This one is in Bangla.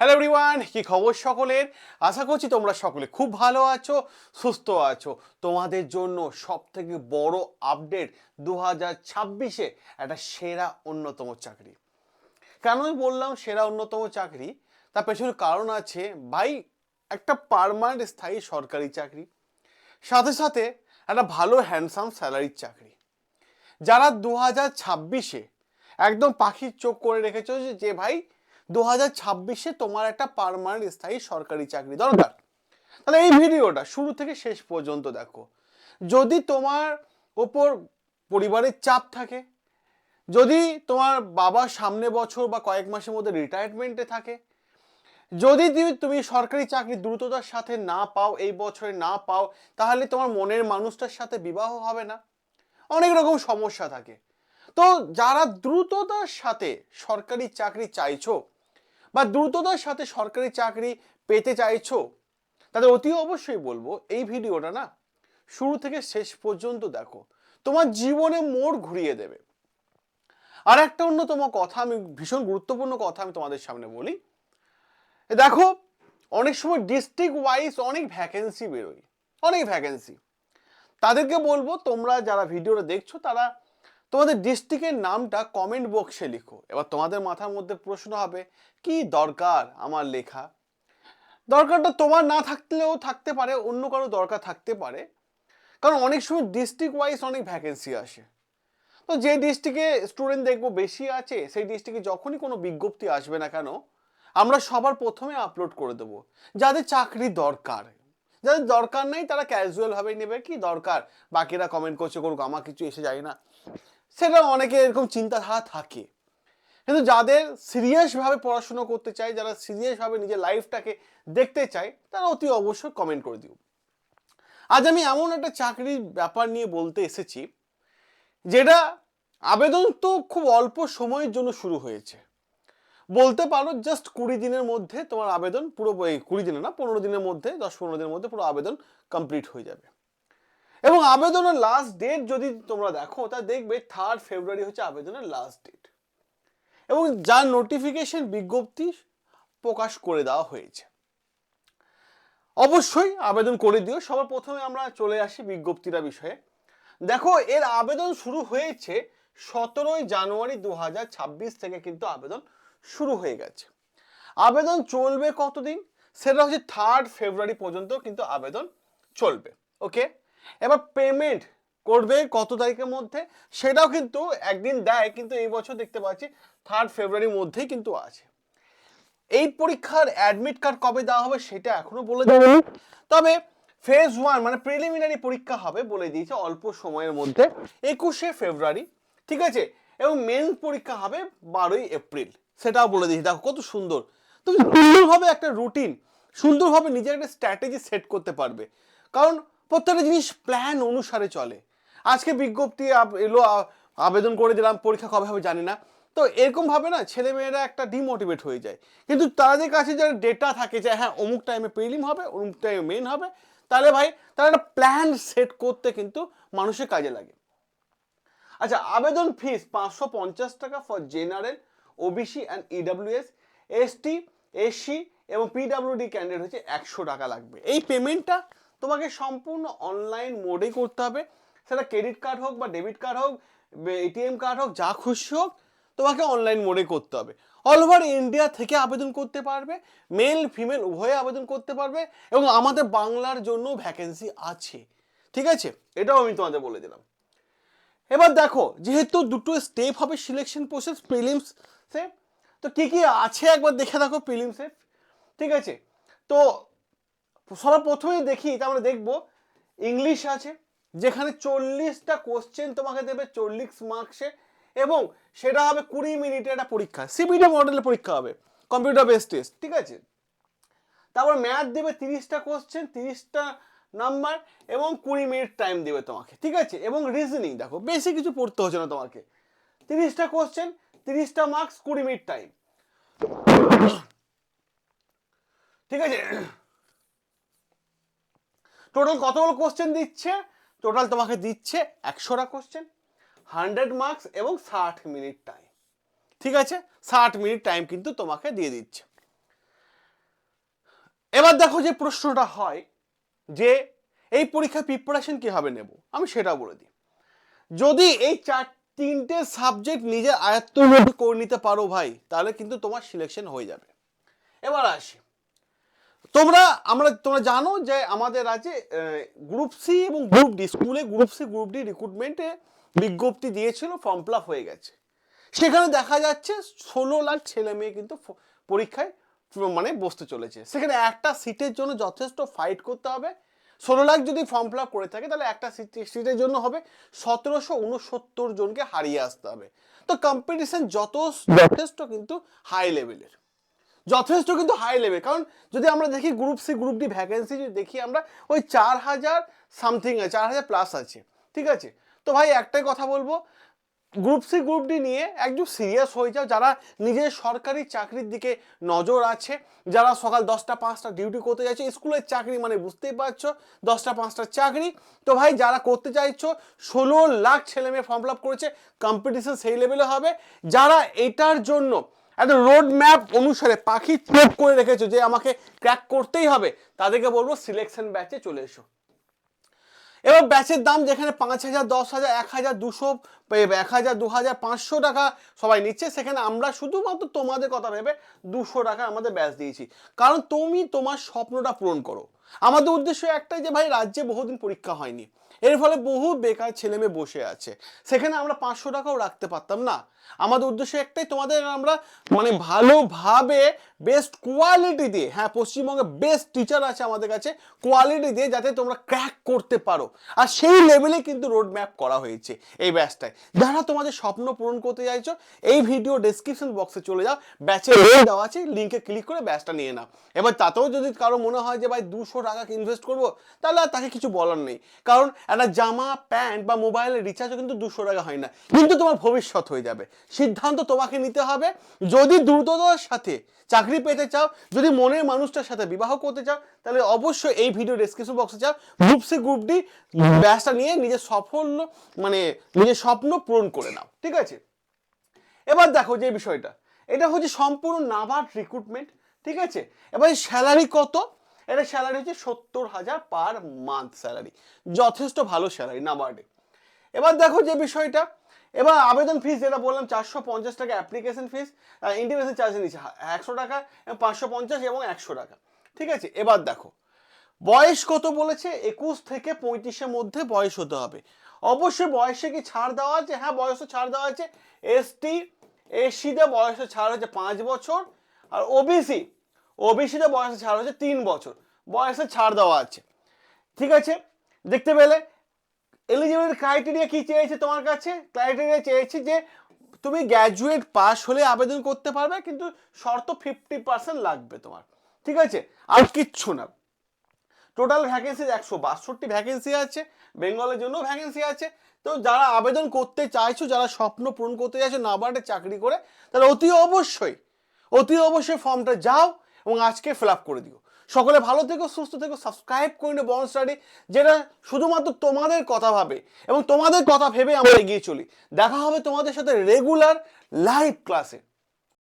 হ্যালো এভরিওয়ান কি খবর সকলের? আশা করছি তোমরা সকলে খুব ভালো আছো, সুস্থ আছো। তোমাদের জন্য সব থেকে বড় আপডেট দু হাজার ছাব্বিশে একটা সেরা অন্যতম চাকরি। কেনই বললাম সেরা অন্যতম চাকরি? তার পেছনে কারণ আছে ভাই, একটা পারমানেন্ট স্থায়ী সরকারি চাকরি, সাথে সাথে একটা ভালো হ্যান্ডসাম স্যালারির চাকরি। যারা দু হাজার ছাব্বিশে একদম পাখির চোখ করে রেখেছো যে ভাই দু হাজার ছাব্বিশে তোমার একটা পারমানেন্ট স্থায়ী সরকারি চাকরি দরকার। তাহলে এই ভিডিওটা শুরু থেকে শেষ পর্যন্ত দেখো। যদি তোমার ওপর পরিবারের চাপ থাকে, যদি তোমার বাবা সামনে বছর বা কয়েক মাসের মধ্যে রিটায়ারমেন্টে থাকে, যদি তুমি তুমি সরকারি চাকরি দ্রুততার সাথে না পাও, এই বছরে না পাও, তাহলে তোমার মনের মানুষটার সাথে বিবাহ হবে না। অনেক রকম সমস্যা থাকে। তো যারা দ্রুততার সাথে সরকারি চাকরি চাইছো বা দ্রুততার সাথে সরকারি চাকরি পেতে চাইছো, তাদের অতি অবশ্যই বলব, এই ভিডিওটা না শুরু থেকে শেষ পর্যন্ত দেখো। তোমার জীবনে মোড় ঘুরিয়ে দেবে। আর একটা অন্যতম কথা আমি, ভীষণ গুরুত্বপূর্ণ কথা আমি তোমাদের সামনে বলি। দেখো, অনেক সময় ডিস্ট্রিক্ট ওয়াইজ অনেক ভ্যাকেন্সি বেরোয়, অনেক ভ্যাকেন্সি তাদেরকে বলব, তোমরা যারা ভিডিওটা দেখছ, তারা তোমাদের ডিস্ট্রিক্টের নামটা কমেন্ট বক্সে লিখো। এবার তোমাদের মাথার মধ্যে প্রশ্ন হবে, কি দরকার আমার লেখা? দরকারটা তোমার না থাকলেও থাকতে পারে, অন্য কারও দরকার থাকতে পারে। কারণ অনেক সময় ডিস্ট্রিক্ট ওয়াইজ অনেক ভ্যাকেন্সি আসে। তো যে ডিস্ট্রিক্টে স্টুডেন্ট দেখব বেশি আছে, সেই ডিস্ট্রিক্টে যখনই কোনো বিজ্ঞপ্তি আসবে না কেন, আমরা সবার প্রথমে আপলোড করে দেবো। যাদের চাকরি দরকার। যাদের দরকার নেই, তারা ক্যাজুয়াল ভাবে নেবে, কি দরকার? বাকিরা কমেন্ট করছে, করুক, আমার কিছু এসে যায় না। সেটা অনেকে এরকম চিন্তাধারা থাকে। কিন্তু যাদের সিরিয়াসভাবে পড়াশুনো করতে চায়, যারা সিরিয়াসভাবে নিজের লাইফটাকে দেখতে চায়, তারা অতি অবশ্যই কমেন্ট করে দিও। আজ আমি এমন একটা চাকরির ব্যাপার নিয়ে বলতে এসেছি, যেটা আবেদন তো খুব অল্প সময়ের জন্য শুরু হয়েছে। বলতে পারো জাস্ট কুড়ি দিনের মধ্যে তোমার আবেদন পুরো কুড়ি দিনে না, পনেরো দিনের মধ্যে, দশ পনেরো দিনের মধ্যে পুরো আবেদন কমপ্লিট হয়ে যাবে। এবং আবেদনের লাস্ট ডেট যদি তোমরা দেখো, তা দেখবে থার্ড ফেব্রুয়ারি হচ্ছে আবেদনের লাস্ট ডেট এবং যার নোটিফিকেশন বিজ্ঞপ্তি প্রকাশ করে দেওয়া হয়েছে। অবশ্যই আবেদন করে দিও। সবার প্রথমে আমরা চলে আসি বিজ্ঞপ্তিটা বিষয়ে। দেখো, এর আবেদন শুরু হয়েছে সতেরোই জানুয়ারি দু হাজার ছাব্বিশ থেকে কিন্তু আবেদন শুরু হয়ে গেছে। আবেদন চলবে কতদিন? সেটা হচ্ছে থার্ড ফেব্রুয়ারি পর্যন্ত কিন্তু আবেদন চলবে। ওকে এবার পেমেন্ট করবে কত তারিখের মধ্যে সেটাও কিন্তু একদিন দেয় কিন্তু এই বছর দেখতে পাচ্ছি থার্ড ফেব্রুয়ারির মধ্যেই কিন্তু আছে। এই পরীক্ষার অ্যাডমিট কার্ড কবে দেওয়া হবে সেটা এখনও বলে দেবে তবে ফেজ ওয়ান মানে প্রিলিমিনারি পরীক্ষা হবে বলে দিয়েছে অল্প সময়ের মধ্যে একুশে ফেব্রুয়ারি ঠিক আছে? এবং মেন পরীক্ষা হবে বারোই এপ্রিল সেটাও বলে দিয়েছি। দেখো কত সুন্দর। তুমি সুন্দরভাবে একটা রুটিন সুন্দরভাবে নিজের একটা স্ট্র্যাটেজি সেট করতে পারবে। কারণ প্রত্যেকটা জিনিস প্ল্যান অনুসারে চলে। আজকে বিজ্ঞপ্তি এলো আবেদন করে দিলাম, পরীক্ষা কবে হবে জানি না। তো এরকম ভাবে না ছেলেমেয়েরা একটা ডিমোটিভেট হয়ে যায়। কিন্তু তাদের কাছে যারা ডেটা থাকে যে হ্যাঁ অমুক টাইমে প্রিলিম হবে, অমুক টাইমে মেন হবে, তাহলে ভাই, তারা একটা প্ল্যান সেট করতে কিন্তু মানুষের কাজে লাগে। আচ্ছা আবেদন ফিস পাঁচশো পঞ্চাশ টাকা for general OBC and EWS ST SC এবং পিডাব্লিউডি ক্যান্ডিডেট হচ্ছে একশো টাকা লাগবে। এই পেমেন্টটা তোমাকে সম্পূর্ণ অনলাইন মোডেই করতে হবে। সেটা ক্রেডিট কার্ড হোক বা ডেবিট কার্ড হোক এটিএম কার্ড হোক, যা খুশি হোক, তোমাকে অনলাইন মোডে করতে হবে। অল ওভার ইন্ডিয়া থেকে আবেদন করতে পারবে মেল ফিমেল উভয়ে আবেদন করতে পারবে এবং আমাদের বাংলার জন্য ভ্যাকেন্সি আছে। ঠিক আছে? এটাও আমি তোমাদের বলে দিলাম। এবার দেখো, যেহেতু দুটো স্টেপ হবে সিলেকশন প্রসেস প্রিলিমসে তো কি কি আছে একবার দেখে দেখো প্রিলিমসে ঠিক আছে? তো সবার প্রথমেই দেখি তা আমরা দেখব ইংলিশ আছে, যেখানে চল্লিশটা কোশ্চেন তোমাকে দেবে চল্লিশ মার্কসে এবং সেটা হবে কুড়ি মিনিটের একটা পরীক্ষা সিবিটি মডেলের পরীক্ষা হবে কম্পিউটার বেস টেস্ট ঠিক আছে? তারপর ম্যাথ দেবে তিরিশটা কোশ্চেন তিরিশটা নাম্বার এবং কুড়ি মিনিট টাইম দেবে তোমাকে, ঠিক আছে? এবং রিজনিং দেখো, বেশি কিছু পড়তে হচ্ছে না তোমাকে, তিরিশটা কোশ্চেন তিরিশটা মার্কস কুড়ি মিনিট টাইম ঠিক আছে? টোটাল কতগুলো কোশ্চেন দিচ্ছে? টোটাল তোমাকে দিচ্ছে একশোটা কোশ্চেন হান্ড্রেড মার্কস এবং ষাট মিনিট টাইম ঠিক আছে? ষাট মিনিট টাইম কিন্তু তোমাকে দিয়ে দিচ্ছে। এবার দেখো যে প্রশ্নটা হয় যে এই পরীক্ষার প্রিপারেশন কীভাবে নেব? আমি সেটা বলে দিই। যদি এই চার, তিনটে সাবজেক্ট নিজের আয়ত্ত করে নিতে পারো ভাই, তাহলে কিন্তু তোমার সিলেকশন হয়ে যাবে। এবার আসি। তোমরা, আমরা, তোমরা জানো যে আমাদের আছে গ্রুপ সি এবং গ্রুপ ডি স্কুলে গ্রুপ সি গ্রুপ ডি রিক্রুটমেন্টে বিজ্ঞপ্তি দিয়েছিল ফর্ম ফিল হয়ে গেছে। সেখানে দেখা যাচ্ছে ষোলো লাখ ছেলে মেয়ে কিন্তু পরীক্ষায় মানে বসতে চলেছে। সেখানে একটা সিটের জন্য যথেষ্ট ফাইট করতে হবে। ষোলো লাখ যদি ফর্ম ফিল করে থাকে, তাহলে একটা সিট- সিটের জন্য হবে সতেরোশো উনসত্তর জনকে হারিয়ে আসতে হবে। তো কম্পিটিশন যত যথেষ্ট কিন্তু হাই লেভেলের যথেষ্ট কিন্তু হাই লেভেল কারণ যদি আমরা দেখি group C group D vacancy যদি দেখি, আমরা ওই চার হাজার সামথিং আছে, চার হাজার প্লাস আছে, ঠিক আছে? তো ভাই, একটাই কথা বলব গ্রুপ সি গ্রুপ ডি নিয়ে একটু সিরিয়াস হয়ে যাও যারা নিজের সরকারি চাকরির দিকে নজর আছে, যারা সকাল দশটা পাঁচটা ডিউটি করতে যাচ্ছে, স্কুলের চাকরি মানে বুঝতেই পারছ, দশটা পাঁচটা চাকরি। তো ভাই, যারা করতে চাইছো, ষোলো লাখ ছেলে মেয়ে ফর্ম ফিল আপ করেছে কম্পিটিশন সেই লেভেলে হবে। যারা এটার জন্য একটা রোড ম্যাপ অনুসারে পাখি চোখ করে রেখেছো যে আমাকে ক্র্যাক করতেই হবে। তাদেরকে বলব সিলেকশন ব্যাচে চলে এসো। এবার ব্যাচের দাম যেখানে পাঁচ হাজার, দশ হাজার, এক হাজার, দুশো, এক হাজার, দু হাজার, পাঁচশো টাকা সবাই নিচ্ছে, সেখানে আমরা শুধুমাত্র তোমাদের কথা ভেবে দুশো টাকা আমাদের ব্যাচ দিয়েছি। কারণ তুমি তোমার স্বপ্নটা পূরণ করো। আমাদের উদ্দেশ্য একটাই যে ভাই, রাজ্যে বহুদিন পরীক্ষা হয়নি। এর ফলে বহু বেকার ছেলে মেয়ে বসে আছে। সেখানে আমরা পাঁচশো টাকাও রাখতে পারতাম না। আমাদের উদ্দেশ্য একটাই তোমাদের আমরা মানে ভালোভাবে বেস্ট কোয়ালিটি দিয়ে হ্যাঁ পশ্চিমবঙ্গে বেস্ট টিচার আছে আমাদের কাছে কোয়ালিটি দিয়ে যাতে তোমরা ক্র্যাক করতে পারো। আর সেই লেভেলে কিন্তু রোড ম্যাপ করা হয়েছে এই ব্যাচটায় যারা তোমাদের স্বপ্ন পূরণ করতে চাইছো এই ভিডিও ডেসক্রিপশন বক্সে চলে যাও ব্যাচে লিঙ্ক দেওয়া আছে লিঙ্কে ক্লিক করে ব্যাচটা নিয়ে নাও। এবার তাতেও যদি কারও মনে হয় যে ভাই দুশো টাকা ইনভেস্ট করব? তাহলে আর তাকে কিছু বলার নেই। কারণ একটা জামা প্যান্ট বা মোবাইলের রিচার্জও কিন্তু দুশো টাকা হয় না। কিন্তু তোমার ভবিষ্যৎ হয়ে যাবে। সিদ্ধান্ত তোমাকে নিতে হবে। যদি দ্রুততার সাথে চাকরি পেতে চাও, যদি মনের মানুষটার সাথে বিবাহ করতে চাও, তাহলে অবশ্যই এই ভিডিও ডেসক্রিপশন বক্সে যাও। গ্রুপ সি গ্রুপ ডি ব্যাচটা নিয়ে নিজের সাফল্য মানে নিজের স্বপ্ন পূরণ করে নাও, ঠিক আছে? এবার দেখো যে বিষয়টা। এটা হচ্ছে সম্পূর্ণ নাবার্ড রিক্রুটমেন্ট ঠিক আছে? এবার স্যালারি কত? এটা স্যালারি হচ্ছে সত্তর হাজার পার মান্থ স্যালারি যথেষ্ট ভালো স্যালারি নাবার্ডে। এবার দেখো যে বিষয়টা। এবার আবেদন ফিস যেটা বললাম, চারশো পঞ্চাশ টাকা অ্যাপ্লিকেশন ফিস ইন্টিমেশন চার্জ নিচ্ছে একশো টাকা পাঁচশো পঞ্চাশ এবং একশো টাকা। ঠিক আছে? এবার দেখো, বয়স কত বলেছে? একুশ থেকে পঁয়ত্রিশের মধ্যে বয়স হতে হবে। অবশ্যই বয়সে কি ছাড় দেওয়া আছে? হ্যাঁ বয়সে ছাড় দেওয়া আছে। এসটি এসসিতে বয়সে ছাড় হচ্ছে পাঁচ বছর। আর ওবিসি ওবিসিতে বয়সে ছাড় হচ্ছে তিন বছর। বয়সে ছাড় দেওয়া আছে। ঠিক আছে? দেখতে পেলে? এলিজিবিলিটি ক্রাইটেরিয়া কি চেয়েছে তোমার কাছে? ক্রাইটেরিয়া চেয়েছে যে তুমি গ্র্যাজুয়েট পাস হলে আবেদন করতে পারবে, কিন্তু শর্ত ফিফটি পার্সেন্ট লাগবে তোমার। ঠিক আছে? আর কিচ্ছু না। টোটাল ভ্যাকেন্সি একশো বাষট্টি ভ্যাকেন্সি আছে বেঙ্গলের জন্য ভ্যাকেন্সি আছে। তো যারা আবেদন করতে চাইছো, যারা স্বপ্ন পূরণ করতে চাইছো নাবার্ডে চাকরি করে তারা অতি অবশ্যই অতি অবশ্যই ফর্মটা যাও এবং আজকে ফিল আপ করে দিও। সকলে ভালো থেকো, সুস্থ থেকো সাবস্ক্রাইব করে নিও বন স্টাডি, যেটা শুধুমাত্র তোমাদের কথা ভাবে এবং তোমাদের কথা ভেবে আমরা এগিয়ে চলি। দেখা হবে তোমাদের সাথে রেগুলার লাইভ ক্লাসে